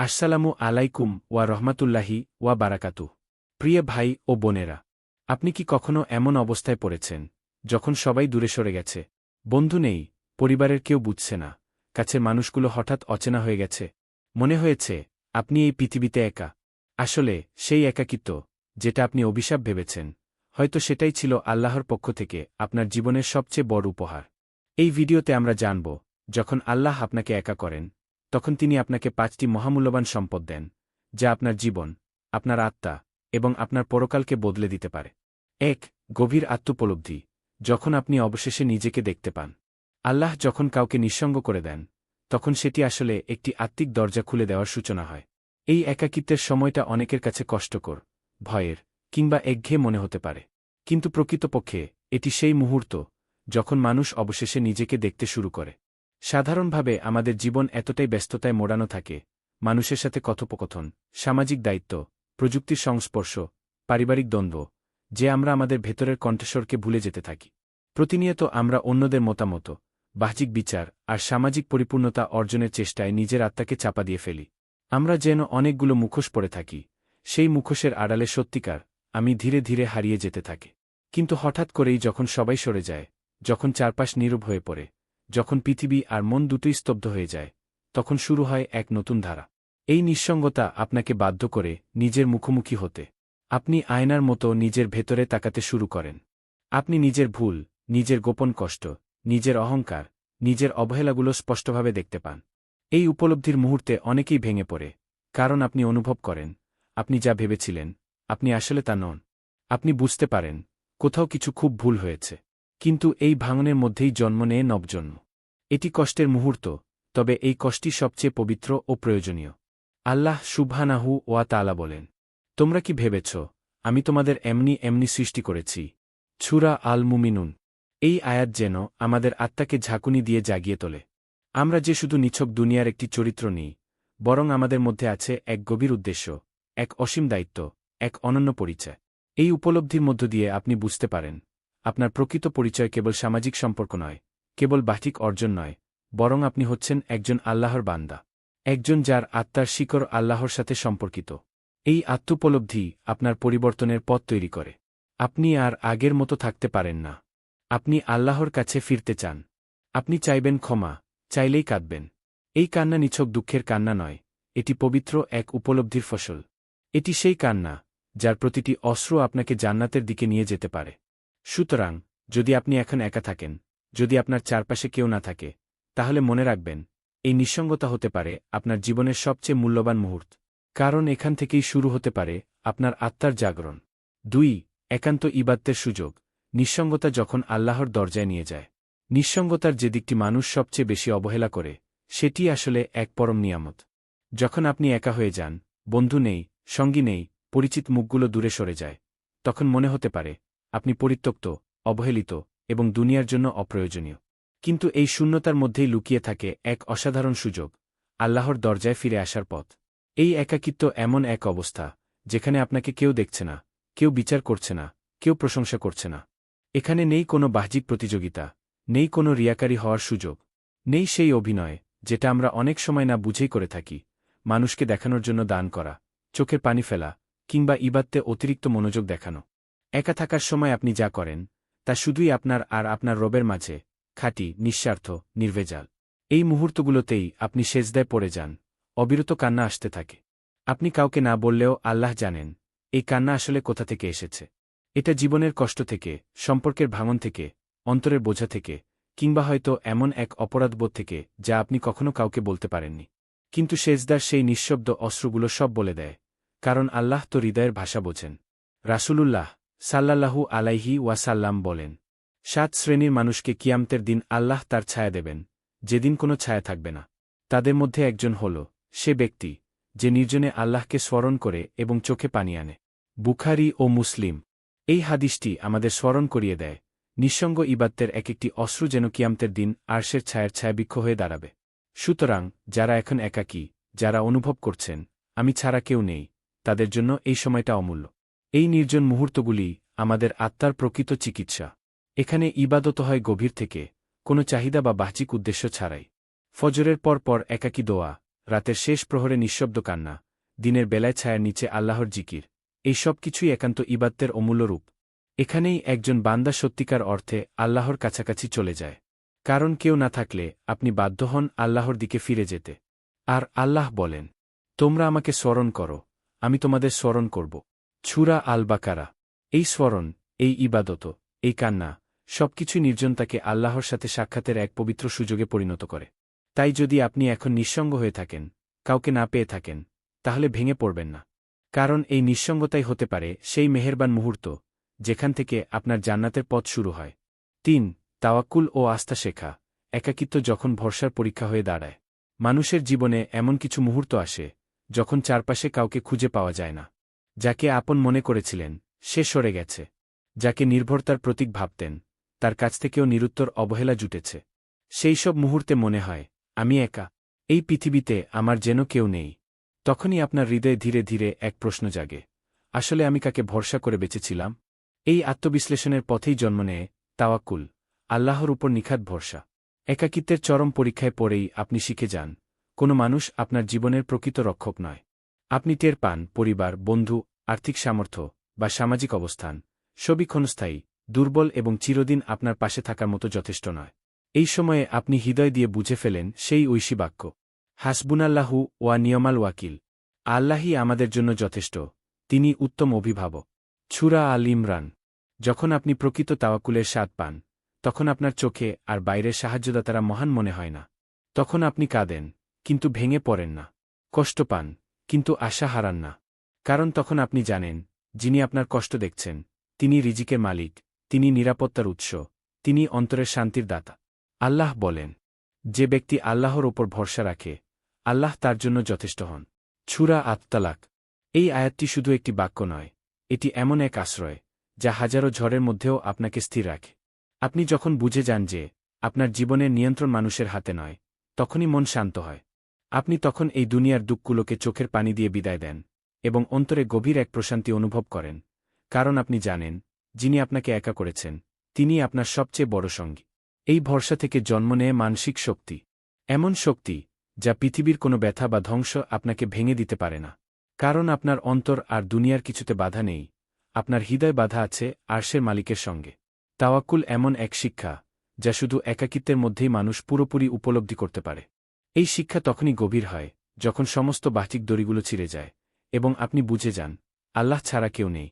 আসসালামু আলাইকুম ওয়া রহমাতুল্লাহি ওয়া বারাকাতু প্রিয় ভাই ও বোনেরা, আপনি কি কখনো এমন অবস্থায় পড়েছেন যখন সবাই দূরে সরে গেছে? বন্ধু নেই, পরিবারের কেউ বুঝছে না, কাছের মানুষগুলো হঠাৎ অচেনা হয়ে গেছে। মনে হয়েছে, আপনি এই পৃথিবীতে একা। আসলে, সেই একাকিত্ব, যেটা আপনি অভিশাপ ভেবেছেন, হয়তো সেটাই ছিল আল্লাহর পক্ষ থেকে আপনার জীবনের সবচেয়ে বড় উপহার। এই ভিডিওতে আমরা জানব, যখন আল্লাহ আপনাকে একা করেন তখন তিনি আপনাকে পাঁচটি মহামূল্যবান সম্পদ দেন, যা আপনার জীবন, আপনার আত্মা এবং আপনার পরকালকে বদলে দিতে পারে। এক, গভীর আত্মোপলব্ধি, যখন আপনি অবশেষে নিজেকে দেখতে পান। আল্লাহ যখন কাউকে নিঃসঙ্গ করে দেন, তখন সেটি আসলে একটি আত্মিক দরজা খুলে দেওয়ার সূচনা হয়। এই একাকিত্বের সময়টা অনেকের কাছে কষ্টকর, ভয়ের কিংবা একঘেয়ে মনে হতে পারে। কিন্তু প্রকৃতপক্ষে, এটি সেই মুহূর্ত যখন মানুষ অবশেষে নিজেকে দেখতে শুরু করে। সাধারণভাবে আমাদের জীবন এতটাই ব্যস্ততায় মোড়ানো থাকে, মানুষের সাথে কথোপকথন, সামাজিক দায়িত্ব, প্রযুক্তির সংস্পর্শ, পারিবারিক দ্বন্দ্ব, যে আমরা আমাদের ভেতরের কণ্ঠস্বরকে ভুলে যেতে থাকি। প্রতিনিয়ত আমরা অন্যদের মতামত, বাহ্যিক বিচার আর সামাজিক পরিপূর্ণতা অর্জনের চেষ্টায় নিজের আত্মাকে চাপা দিয়ে ফেলি। আমরা যেন অনেকগুলো মুখোশ পড়ে থাকি, সেই মুখোশের আড়ালে সত্যিকার, আমি ধীরে ধীরে হারিয়ে যেতে থাকে। কিন্তু হঠাৎ করেই যখন সবাই সরে যায়, যখন চারপাশ নীরব হয়ে পড়ে যখন পৃথিবী আর মন দুটোই স্তব্ধ হয়ে যায়, তখন শুরু হয় এক নতুন ধারা। এই নিঃসঙ্গতা আপনাকে বাধ্য করে নিজের মুখোমুখি হতে। আপনি আয়নার মতো নিজের ভেতরে তাকাতে শুরু করেন। আপনি নিজের ভুল, নিজের গোপন কষ্ট, নিজের অহংকার, নিজের অবহেলাগুলো স্পষ্টভাবে দেখতে পান। এই উপলব্ধির মুহূর্তে অনেকেই ভেঙে পড়ে, কারণ আপনি অনুভব করেন, আপনি যা ভেবেছিলেন, আপনি আসলে তা নন। আপনি বুঝতে পারেন, কোথাও কিছু খুব ভুল হয়েছে। কিন্তু এই ভাঙনের মধ্যেই জন্ম নেয় নবজন্ম। এটি কষ্টের মুহূর্ত, তবে এই কষ্টই সবচেয়ে পবিত্র ও প্রয়োজনীয়। আল্লাহ সুবহানাহু ওয়া তালা বলেন, তোমরা কি ভেবেছ, আমি তোমাদের এমনি এমনি সৃষ্টি করেছি? ছুরা আল মুমিনুন এই আয়াত যেন আমাদের আত্মাকে ঝাঁকুনি দিয়ে জাগিয়ে তোলে। আমরা যে শুধু নিছক দুনিয়ার একটি চরিত্র নিই, বরং আমাদের মধ্যে আছে এক গভীর উদ্দেশ্য, এক অসীম দায়িত্ব, এক অনন্য পরিচয়। এই উপলব্ধির মধ্য দিয়ে আপনি বুঝতে পারেন আপনার প্রকৃত পরিচয় কেবল সামাজিক সম্পর্ক নয়, কেবল বাহ্যিক অর্জন নয়, বরং আপনি হচ্ছেন একজন আল্লাহর বান্দা, একজন যার আত্মার শিকড় আল্লাহর সাথে সম্পর্কিত। এই আত্মোপলব্ধি আপনার পরিবর্তনের পথ তৈরি করে। আপনি আর আগের মতো থাকতে পারেন না। আপনি আল্লাহর কাছে ফিরতে চান। আপনি চাইবেন ক্ষমা, চাইলেই কাঁদবেন। এই কান্না নিছক দুঃখের কান্না নয়, এটি পবিত্র এক উপলব্ধির ফসল। এটি সেই কান্না, যার প্রতিটি অস্ত্র আপনাকে জান্নাতের দিকে নিয়ে যেতে পারে। সুতরাং, যদি আপনি এখন একা থাকেন, যদি আপনার চারপাশে কেউ না থাকে, তাহলে মনে রাখবেন, এই নিঃসঙ্গতা হতে পারে আপনার জীবনের সবচেয়ে মূল্যবান মুহূর্ত। কারণ এখান থেকেই শুরু হতে পারে আপনার আত্মার জাগরণ। দুই, একান্ত ইবাদ্যের সুযোগ, নিঃসঙ্গতা যখন আল্লাহর দরজায় নিয়ে যায়। নিঃসঙ্গতার যে দিকটি মানুষ সবচেয়ে বেশি অবহেলা করে, সেটি আসলে এক পরম নিয়ামত। যখন আপনি একা হয়ে যান, বন্ধু নেই, সঙ্গী নেই, পরিচিত মুখগুলো দূরে সরে যায়, তখন মনে হতে পারে আপনি পরিত্যক্ত, অবহেলিত এবং দুনিয়ার জন্য অপ্রয়োজনীয়। কিন্তু এই শূন্যতার মধ্যেই লুকিয়ে থাকে এক অসাধারণ সুযোগ, আল্লাহর দরজায় ফিরে আসার পথ। এই একাকিত্ব এমন এক অবস্থা, যেখানে আপনাকে কেউ দেখছে না, কেউ বিচার করছে না, কেউ প্রশংসা করছে না। এখানে নেই কোনো বাহ্যিক প্রতিযোগিতা, নেই কোনো রিয়াকারী হওয়ার সুযোগ, নেই সেই অভিনয়, যেটা আমরা অনেক সময় না বুঝেই করে থাকি, মানুষকে দেখানোর জন্য দান করা, চোখের পানি ফেলা, কিংবা ইবাত্তে অতিরিক্ত মনোযোগ দেখানো। একা থাকার সময় আপনি যা করেন, তা শুধুই আপনার আর আপনার রবের মাঝে, খাঁটি, নিঃস্বার্থ, নির্ভেজাল। এই মুহূর্তগুলোতেই আপনি সেজদায় পড়ে যান, অবিরত কান্না আসতে থাকে। আপনি কাউকে না বললেও আল্লাহ জানেন, এই কান্না আসলে কোথা থেকে এসেছে। এটা জীবনের কষ্ট থেকে, সম্পর্কের ভাঙন থেকে, অন্তরের বোঝা থেকে, কিংবা হয়তো এমন এক অপরাধবোধ থেকে, যা আপনি কখনো কাউকে বলতে পারেননি। কিন্তু সেজদার সেই নিঃশব্দ অস্ত্রগুলো সব বলে দেয়, কারণ আল্লাহ তো হৃদয়ের ভাষা বোঝেন। রাসূলুল্লাহ সাল্লাল্লাহু আলাইহি ওয়াসাল্লাম বলেন, সাত শ্রেণির মানুষকে কিয়ামতের দিন আল্লাহ তার ছায়া দেবেন, যেদিন কোনো ছায়া থাকবে না। তাদের মধ্যে একজন হল, সে ব্যক্তি, যে নির্জনে আল্লাহকে স্মরণ করে এবং চোখে পানি আনে। বুখারি ও মুসলিম, এই হাদিসটি আমাদের স্মরণ করিয়ে দেয়, নিঃসঙ্গ ইবাত্তের এক একটি অশ্রু যেন কিয়ামতের দিন আরশের ছায়ের ছায়াবৃক্ষ হয়ে দাঁড়াবে। সুতরাং, যারা এখন একাকী, যারা অনুভব করছেন, আমি ছাড়া কেউ নেই, তাদের জন্য এই সময়টা অমূল্য। এই নির্জন মুহূর্তগুলি আমাদের আত্মার প্রকৃত চিকিৎসা। এখানে ইবাদত হয় গভীর থেকে, কোনো চাহিদা বা বাহ্যিক উদ্দেশ্য ছাড়াই। ফজরের পর পর একাকী দোয়া, রাতের শেষ প্রহরে নিঃশব্দ কান্না, দিনের বেলায় ছায়ার নিচে আল্লাহর জিকির, এই সব কিছুই একান্ত ইবাত্তের অমূল্য রূপ। এখানেই একজন বান্দা সত্যিকার অর্থে আল্লাহর কাছাকাছি চলে যায়। কারণ কেউ না থাকলে আপনি বাধ্য হন আল্লাহর দিকে ফিরে যেতে। আর আল্লাহ বলেন, তোমরা আমাকে স্মরণ করো, আমি তোমাদের স্মরণ করব। ছুরা আল বাকারা এই স্মরণ, এই ইবাদত, এই কান্না সবকিছু নির্জনতাকে আল্লাহর সাথে সাক্ষাতের এক পবিত্র সুযোগে পরিণত করে। তাই যদি আপনি এখন নিঃসঙ্গ হয়ে থাকেন, কাউকে না পেয়ে থাকেন, তাহলে ভেঙে পড়বেন না। কারণ এই নিঃসঙ্গতাই হতে পারে সেই মেহেরবান মুহূর্ত, যেখান থেকে আপনার জান্নাতের পথ শুরু হয়। তিন, তাওয়াক্কুল ও আস্থা শেখা, একাকিত্ব যখন ভরসার পরীক্ষা হয়ে দাঁড়ায়। মানুষের জীবনে এমন কিছু মুহূর্ত আসে, যখন চারপাশে কাউকে খুঁজে পাওয়া যায় না। যাকে আপন মনে করেছিলেন, সে সরে গেছে। যাকে নির্ভরতার প্রতীক ভাবতেন, তার কাছ থেকেও নিরুত্তর অবহেলা জুটেছে। সেই সব মুহূর্তে মনে হয়, আমি একা, এই পৃথিবীতে আমার যেন কেউ নেই। তখনই আপনার হৃদয়ে ধীরে ধীরে এক প্রশ্ন জাগে, আসলে আমি কাকে ভরসা করে বেঁচেছিলাম? এই আত্মবিশ্লেষণের পথেই জন্ম নেয় তাওয়াক্কুল, আল্লাহর উপর নিখাত ভরসা। একাকিত্বের চরম পরীক্ষায় পড়েই আপনি শিখে যান, কোনো মানুষ আপনার জীবনের প্রকৃত রক্ষক নয়। আপনি টের পান, পরিবার, বন্ধু আর্থিক সামর্থ্য বা সামাজিক অবস্থান, সবই ক্ষণস্থায়ী, দুর্বল এবং চিরদিন আপনার পাশে থাকার মতো যথেষ্ট নয়। এই সময়ে আপনি হৃদয় দিয়ে বুঝে ফেলেন সেই ঐশী বাক্য, হাসবুনাল্লাহু ওয়া নিয়মাল ওয়াকিল আল্লাহই আমাদের জন্য যথেষ্ট, তিনি উত্তম অভিভাবক ছুরা আল ইমরান, যখন আপনি প্রকৃত তাওয়াকুলের স্বাদ পান, তখন আপনার চোখে আর বাইরের সাহায্যদাতারা মহান মনে হয় না। তখন আপনি কাঁদেন, কিন্তু ভেঙে পড়েন না। কষ্ট পান, কিন্তু আশা হারান না। কারণ তখন আপনি জানেন, যিনি আপনার কষ্ট দেখছেন, তিনি রিজিকের মালিক, তিনি নিরাপত্তার উৎস, তিনি অন্তরের শান্তির দাতা। আল্লাহ বলেন, যে ব্যক্তি আল্লাহর ওপর ভরসা রাখে, আল্লাহ তার জন্য যথেষ্ট হন। ছুরা আত্মালাক এই আয়াতটি শুধু একটি বাক্য নয়, এটি এমন এক আশ্রয়, যা হাজারো ঝড়ের মধ্যেও আপনাকে স্থির রাখে। আপনি যখন বুঝে যান যে, আপনার জীবনের নিয়ন্ত্রণ মানুষের হাতে নয়, তখনই মন শান্ত হয়। আপনি তখন এই দুনিয়ার দুঃখগুলোকে চোখের পানি দিয়ে বিদায় দেন। এবং অন্তরে গভীর এক প্রশান্তি অনুভব করেন, কারণ আপনি জানেন, যিনি আপনাকে একা করেছেন, তিনি আপনার সবচেয়ে বড় সঙ্গী। এই ভরসা থেকে জন্ম নেয় মানসিক শক্তি, এমন শক্তি যা পৃথিবীর কোনো ব্যথা বা ধ্বংস আপনাকে ভেঙে দিতে পারে না। কারণ আপনার অন্তর আর দুনিয়ার কিছুতে বাধা নেই, আপনার হৃদয় বাধা আছে আরশের মালিকের সঙ্গে। তাওয়াক্কুল এমন এক শিক্ষা, যা শুধু একাকিত্বের মধ্যেই মানুষ পুরোপুরি উপলব্ধি করতে পারে। এই শিক্ষা তখনই গভীর হয়, যখন সমস্ত বাহ্যিক দড়িগুলো ছিঁড়ে যায়। এবং আপনি বুঝে যান, আল্লাহ ছাড়া কেউ নেই।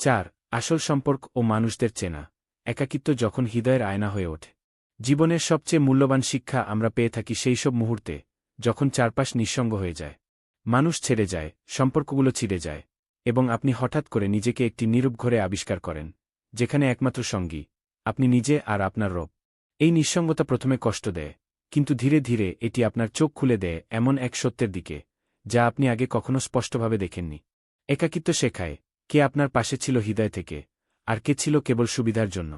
চার, আসল সম্পর্ক ও মানুষদের চেনা, একাকিত্ব যখন হৃদয়ের আয়না হয়ে ওঠে। জীবনের সবচেয়ে মূল্যবান শিক্ষা আমরা পেয়ে থাকি সেই সব মুহূর্তে, যখন চারপাশ নিঃসঙ্গ হয়ে যায়। মানুষ ছেড়ে যায়, সম্পর্কগুলো ছিঁড়ে যায়, এবং আপনি হঠাৎ করে নিজেকে একটি নিরূপ ঘরে আবিষ্কার করেন, যেখানে একমাত্র সঙ্গী, আপনি নিজে আর আপনার রব। এই নিঃসঙ্গতা প্রথমে কষ্ট দেয়, কিন্তু ধীরে ধীরে এটি আপনার চোখ খুলে দেয় এমন এক সত্যের দিকে। যা আপনি আগে কখনো স্পষ্টভাবে দেখেননি। একাকিত্ব শেখায় কে আপনার পাশে ছিল হৃদয় থেকে, আর কে ছিল কেবল সুবিধার জন্য।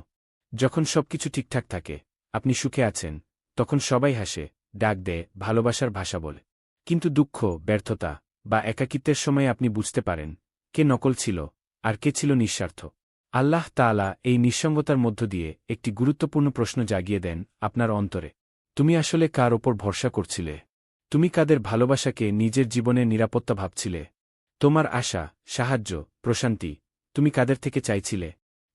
যখন সবকিছু ঠিকঠাক থাকে, আপনি সুখে আছেন, তখন সবাই হাসে, ডাক দেয়, ভালোবাসার ভাষা বলে। কিন্তু দুঃখ, ব্যর্থতা বা একাকিত্বের সময় আপনি বুঝতে পারেন, কে নকল ছিল, আর কে ছিল নিঃস্বার্থ। আল্লাহ তালা এই নিঃসঙ্গতার মধ্য দিয়ে একটি গুরুত্বপূর্ণ প্রশ্ন জাগিয়ে দেন আপনার অন্তরে। তুমি আসলে কার ওপর ভরসা করছিলে? তুমি কাদের ভালোবাসাকে নিজের জীবনের নিরাপত্তা ভাবছিলে? তোমার আশা, সাহায্য, প্রশান্তি, তুমি কাদের থেকে চাইছিলে?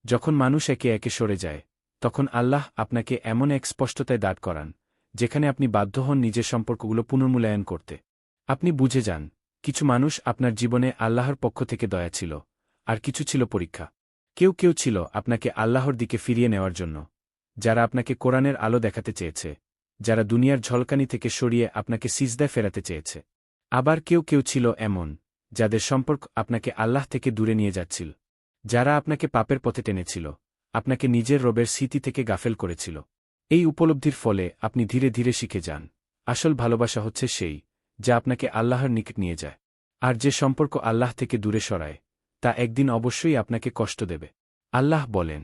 যখন মানুষ একে একে সরে যায়, তখন আল্লাহ আপনাকে এমন এক স্পষ্টতায় দাঁড় করান, যেখানে আপনি বাধ্য হন নিজের সম্পর্কগুলো পুনর্মূল্যায়ন করতে। আপনি বুঝে যান, কিছু মানুষ আপনার জীবনে আল্লাহর পক্ষ থেকে দয়া ছিল, আর কিছু ছিল পরীক্ষা। কেউ কেউ ছিল আপনাকে আল্লাহর দিকে ফিরিয়ে নেওয়ার জন্য, যারা আপনাকে কোরআনের আলো দেখাতে চেয়েছে। যারা দুনিয়ার ঝলকানি থেকে সরিয়ে আপনাকে সিজদায় ফেরাতে চেয়েছে। আবার কেউ কেউ ছিল এমন, যাদের সম্পর্ক আপনাকে আল্লাহ থেকে দূরে নিয়ে যাচ্ছিল। যারা আপনাকে পাপের পথে টেনেছিল, আপনাকে নিজের রবের স্মৃতি থেকে গাফেল করেছিল। এই উপলব্ধির ফলে আপনি ধীরে ধীরে শিখে যান। আসল ভালোবাসা হচ্ছে সেই, যা আপনাকে আল্লাহর নিকট নিয়ে যায়। আর যে সম্পর্ক আল্লাহ থেকে দূরে সরায়, তা একদিন অবশ্যই আপনাকে কষ্ট দেবে। আল্লাহ বলেন,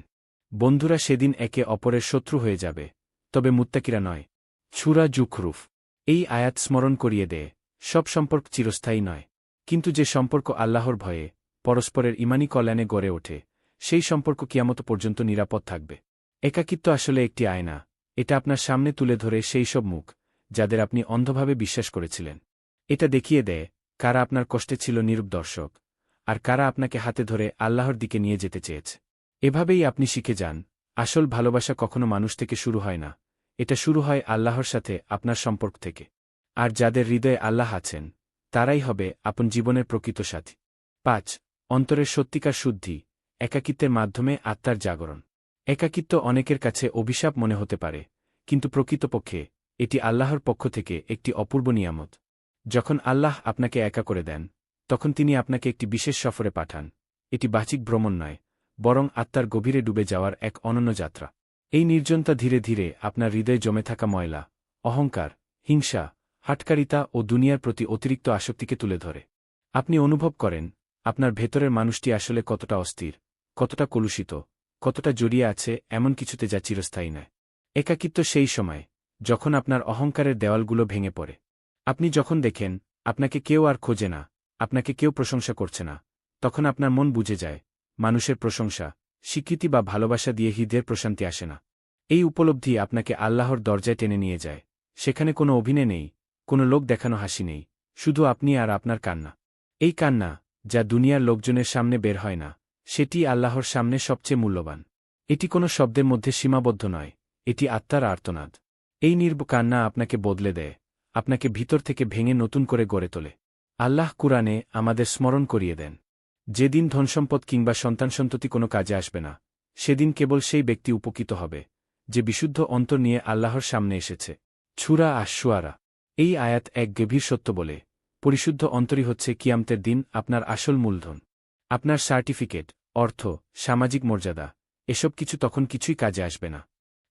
বন্ধুরা সেদিন একে অপরের শত্রু হয়ে যাবে, তবে মুত্তাকিরা নয় ছুরা জুখরুফ, এই আয়াত স্মরণ করিয়ে দেয় সব সম্পর্ক চিরস্থায়ী নয়। কিন্তু যে সম্পর্ক আল্লাহর ভয়ে, পরস্পরের ইমানি কল্যাণে গড়ে ওঠে, সেই সম্পর্ক কিয়ামত পর্যন্ত নিরাপদ থাকবে। একাকিত্ব আসলে একটি আয়না, এটা আপনার সামনে তুলে ধরে সেই সব মুখ, যাদের আপনি অন্ধভাবে বিশ্বাস করেছিলেন। এটা দেখিয়ে দেয় কারা আপনার কষ্টে ছিল নিরূপ দর্শক, আর কারা আপনাকে হাতে ধরে আল্লাহর দিকে নিয়ে যেতে চেয়েছে। এভাবেই আপনি শিখে যান, আসল ভালোবাসা কখনো মানুষ থেকে শুরু হয় না এটা শুরু হয় আল্লাহর সাথে আপনার সম্পর্ক থেকে। আর যাদের হৃদয়ে আল্লাহ আছেন, তারাই হবে আপন জীবনের প্রকৃত সাথী। পাঁচ, অন্তরের সত্যিকার শুদ্ধি, একাকিত্বের মাধ্যমে আত্মার জাগরণ। একাকিত্ব অনেকের কাছে অভিশাপ মনে হতে পারে, কিন্তু প্রকৃতপক্ষে এটি আল্লাহর পক্ষ থেকে একটি অপূর্ব নিয়ামত। যখন আল্লাহ আপনাকে একা করে দেন, তখন তিনি আপনাকে একটি বিশেষ সফরে পাঠান। এটি বাচিক ভ্রমণ নয়, বরং আত্মার গভীরে ডুবে যাওয়ার এক অনন্য যাত্রা। এই নির্জনতা ধীরে ধীরে আপনার হৃদয়ে জমে থাকা ময়লা, অহংকার, হিংসা, হাটকারিতা ও দুনিয়ার প্রতি অতিরিক্ত আসক্তিকে তুলে ধরে। আপনি অনুভব করেন, আপনার ভেতরের মানুষটি আসলে কতটা অস্থির, কতটা কলুষিত, কতটা জড়িয়ে আছে এমন কিছুতে যা চিরস্থায়ী নয়। একাকিত্ব সেই সময়, যখন আপনার অহংকারের দেওয়ালগুলো ভেঙে পড়ে। আপনি যখন দেখেন, আপনাকে কেউ আর খোঁজে না, আপনাকে কেউ প্রশংসা করছে না, তখন আপনার মন বুঝে যায়, মানুষের প্রশংসা স্বীকৃতি বা ভালোবাসা দিয়ে হৃদয়ের প্রশান্তি আসে না। এই উপলব্ধি আপনাকে আল্লাহর দরজায় টেনে নিয়ে যায়। সেখানে কোনো অভিনয় নেই, কোনো লোক দেখানো হাসি নেই, শুধু আপনি আর আপনার কান্না। এই কান্না, যা দুনিয়ার লোকজনের সামনে বের হয় না, সেটি আল্লাহর সামনে সবচেয়ে মূল্যবান। এটি কোনো শব্দের মধ্যে সীমাবদ্ধ নয়, এটি আত্মার আর্তনাদ। এই নির্ব কান্না আপনাকে বদলে দেয়, আপনাকে ভিতর থেকে ভেঙে নতুন করে গড়ে তোলে। আল্লাহ কুরআনে আমাদের স্মরণ করিয়ে দেন। যেদিন ধনসম্পদ কিংবা সন্তান সন্ততি কোনো কাজে আসবে না, সেদিন কেবল সেই ব্যক্তি উপকৃত হবে, যে বিশুদ্ধ অন্তর নিয়ে আল্লাহর সামনে এসেছে। ছুরা আশুয়ারা এই আয়াত এক গভীর সত্য বলে, পরিশুদ্ধ অন্তরই হচ্ছে কিয়ামতের দিন আপনার আসল মূলধন। আপনার সার্টিফিকেট, অর্থ, সামাজিক মর্যাদা, এসব কিছু তখন কিছুই কাজে আসবে না।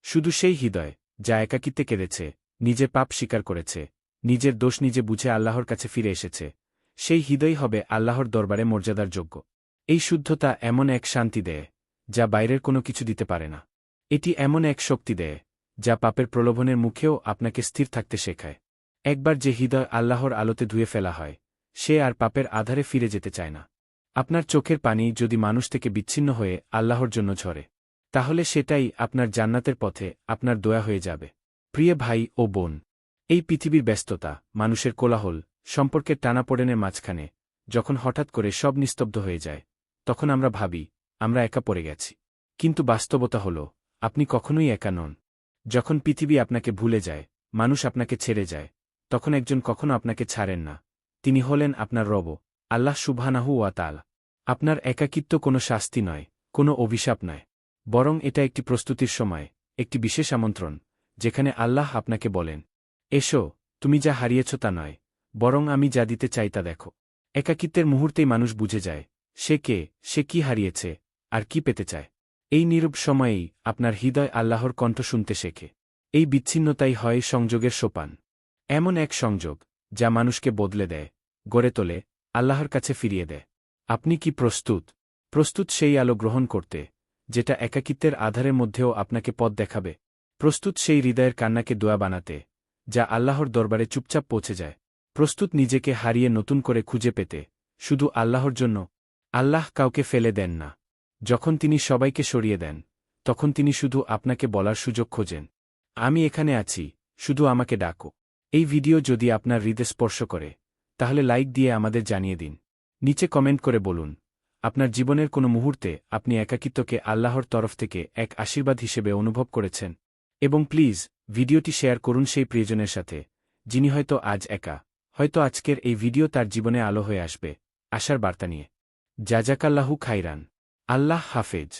শুধু সেই হৃদয়, যা একাকিত্বে কেঁদেছে, নিজের পাপ স্বীকার করেছে, নিজের দোষ নিজে বুঝে আল্লাহর কাছে ফিরে এসেছে সেই হৃদয় হবে আল্লাহর দরবারে মর্যাদার যোগ্য। এই শুদ্ধতা এমন এক শান্তি দেয়, যা বাইরের কোনো কিছু দিতে পারে না। এটি এমন এক শক্তি দেয়, যা পাপের প্রলোভনের মুখেও আপনাকে স্থির থাকতে শেখায়। একবার যে হৃদয় আল্লাহর আলোতে ধুয়ে ফেলা হয়, সে আর পাপের আধারে ফিরে যেতে চায় না। আপনার চোখের পানি যদি মানুষ থেকে বিচ্ছিন্ন হয়ে আল্লাহর জন্য ঝরে, তাহলে সেটাই আপনার জান্নাতের পথে আপনার দয়া হয়ে যাবে। প্রিয় ভাই ও বোন, এই পৃথিবীর ব্যস্ততা, মানুষের কোলাহল সম্পর্কের টানাপোড়েনের মাঝখানে, যখন হঠাৎ করে সব নিস্তব্ধ হয়ে যায়, তখন আমরা ভাবি, আমরা একা পড়ে গেছি। কিন্তু বাস্তবতা হল, আপনি কখনোই একা নন। যখন পৃথিবী আপনাকে ভুলে যায়, মানুষ আপনাকে ছেড়ে যায়, তখন একজন কখনো আপনাকে ছাড়েন না। তিনি হলেন আপনার রব, আল্লাহ সুবহানাহু ওয়া তাল আপনার একাকিত্ব কোনো শাস্তি নয়, কোনো অভিশাপ নয়। বরং এটা একটি প্রস্তুতির সময়, একটি বিশেষ আমন্ত্রণ, যেখানে আল্লাহ আপনাকে বলেন, এসো, তুমি যা হারিয়েছ তা নয় বরং আমি যা দিতে চাই তা দেখো। একাকিত্বের মুহূর্তেই মানুষ বুঝে যায়, সে কে, সে কি হারিয়েছে, আর কি পেতে চায়। এই নীরব সময়েই আপনার হৃদয় আল্লাহর কণ্ঠ শুনতে শেখে। এই বিচ্ছিন্নতাই হয় সংযোগের সোপান। এমন এক সংযোগ, যা মানুষকে বদলে দেয়, গড়ে তোলে, আল্লাহর কাছে ফিরিয়ে দেয়। আপনি কি প্রস্তুত? প্রস্তুত সেই আলো গ্রহণ করতে, যেটা একাকিত্বের আধারের মধ্যেও আপনাকে পথ দেখাবে। প্রস্তুত সেই হৃদয়ের কান্নাকে দোয়া বানাতে, যা আল্লাহর দরবারে চুপচাপ পৌঁছে যায়। প্রস্তুত নিজেকে হারিয়ে নতুন করে খুঁজে পেতে, শুধু আল্লাহর জন্য, আল্লাহ কাউকে ফেলে দেন না। যখন তিনি সবাইকে সরিয়ে দেন, তখন তিনি শুধু আপনাকে বলার সুযোগ খোঁজেন। আমি এখানে আছি, শুধু আমাকে ডাকো। এই ভিডিও যদি আপনার হৃদয় স্পর্শ করে, তাহলে লাইক দিয়ে আমাদের জানিয়ে দিন। নিচে কমেন্ট করে বলুন, আপনার জীবনের কোনো মুহূর্তে আপনি একাকিত্বকে আল্লাহর তরফ থেকে এক আশীর্বাদ হিসেবে অনুভব করেছেন? এবং প্লিজ, ভিডিওটি শেয়ার করুন সেই প্রিয়জনের সাথে, যিনি হয়তো আজ একা। হয়তো আজকের এই ভিডিও তার জীবনে আলো হয়ে আসবে। আশার বার্তা নিয়ে। জাজাকাল্লাহু খাইরান আল্লাহ হাফেজ।